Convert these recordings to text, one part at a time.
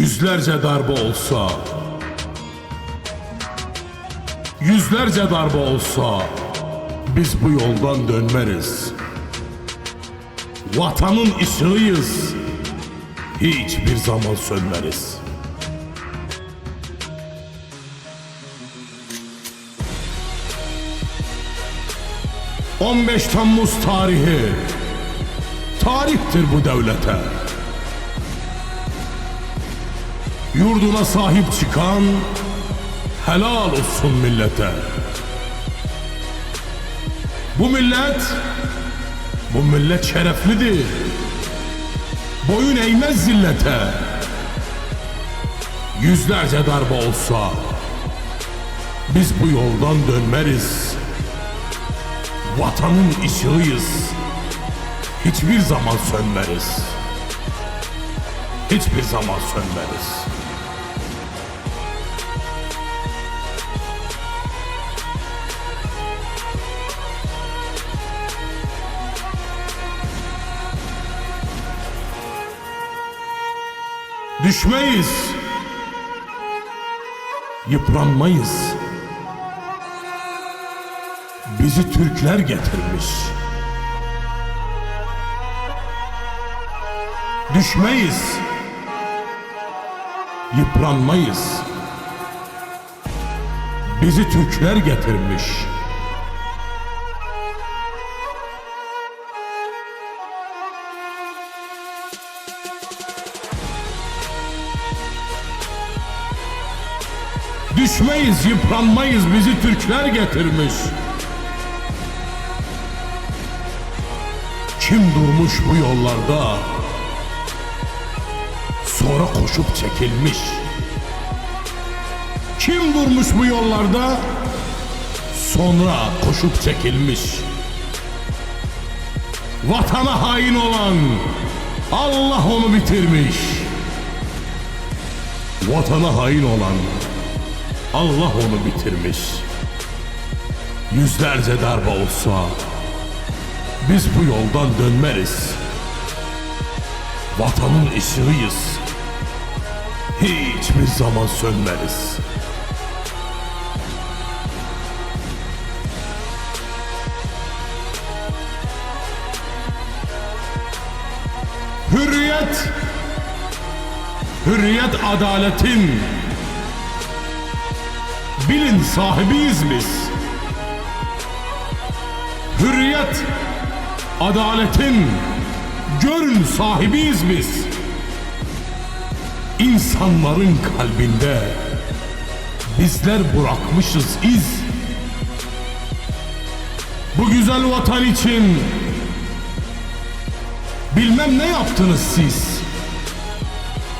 Yüzlerce darbe olsa. Yüzlerce darbe olsa Biz bu yoldan dönmeriz. Vatanın ışığıyız. Hiçbir zaman sönmeriz. 15 Temmuz tarihi tarihtir bu devlete. Yurduna sahip çıkan helal olsun millete. Bu millet bu millet şereflidir. Boyun eğmez zillete. Yüzlerce darbe olsa biz bu yoldan dönmeriz. Vatanın ışığıyız. Hiçbir zaman sönmeriz. Hiçbir zaman sönmeriz. Düşmeyiz. Yıpranmayız. Bizi Türkler getirmiş. Düşmeyiz. Yıpranmayız. Bizi Türkler getirmiş. Düşmeyiz, yıpranmayız bizi Türkler getirmiş. Kim durmuş bu yollarda? Sonra koşup çekilmiş. Kim durmuş bu yollarda? Sonra koşup çekilmiş. Vatana hain olan Allah onu bitirmiş. Vatana hain olan Allah onu bitirmiş. Yüzlerce darbe olsa biz bu yoldan dönmeriz. Vatanın ışığıyız. Hiçbir zaman sönmeriz. Hürriyet, hürriyet adaletin, bilin sahibiyiz biz. Hürriyet adaletin görün sahibiyiz biz. İnsanların kalbinde bizler bırakmışız iz. Bu güzel vatan için bilmem ne yaptınız siz.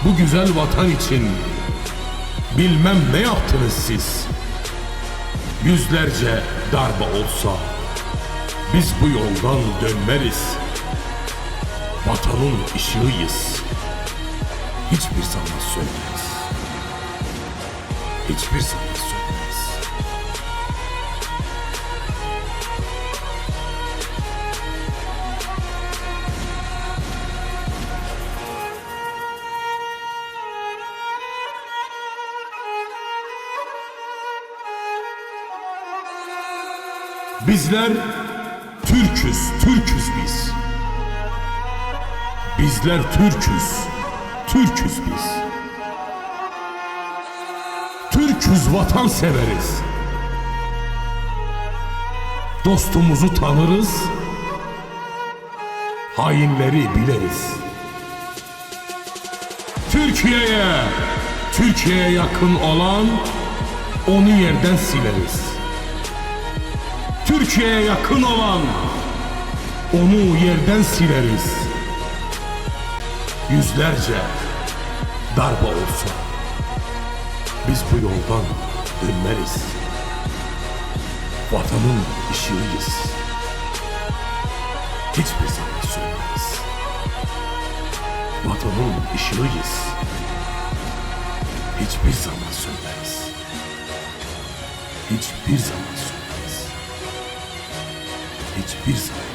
Bu güzel vatan için bilmem ne yaptınız siz. Yüzlerce darbe olsa biz bu yoldan dönmeriz. Vatanın ışığıyız. Hiçbir zaman sönmez. Hiçbir zaman sönmez. Bizler Türküz, Türküz biz. Bizler Türküz, Türküz biz. Türküz vatan severiz. Dostumuzu tanırız. Hainleri biliriz. Türkiye'ye, Türkiye'ye yakın olan onu yerden sileriz. Türkiye'ye yakın olan onu yerden sileriz. Yüzlerce darbe olsa biz bu yoldan dönmeriz. Vatanın ışığıyız. Hiçbir zaman sönmez. Vatanın ışığıyız. Hiçbir zaman sönmez. Hiçbir zaman sönmez hiçbir zaman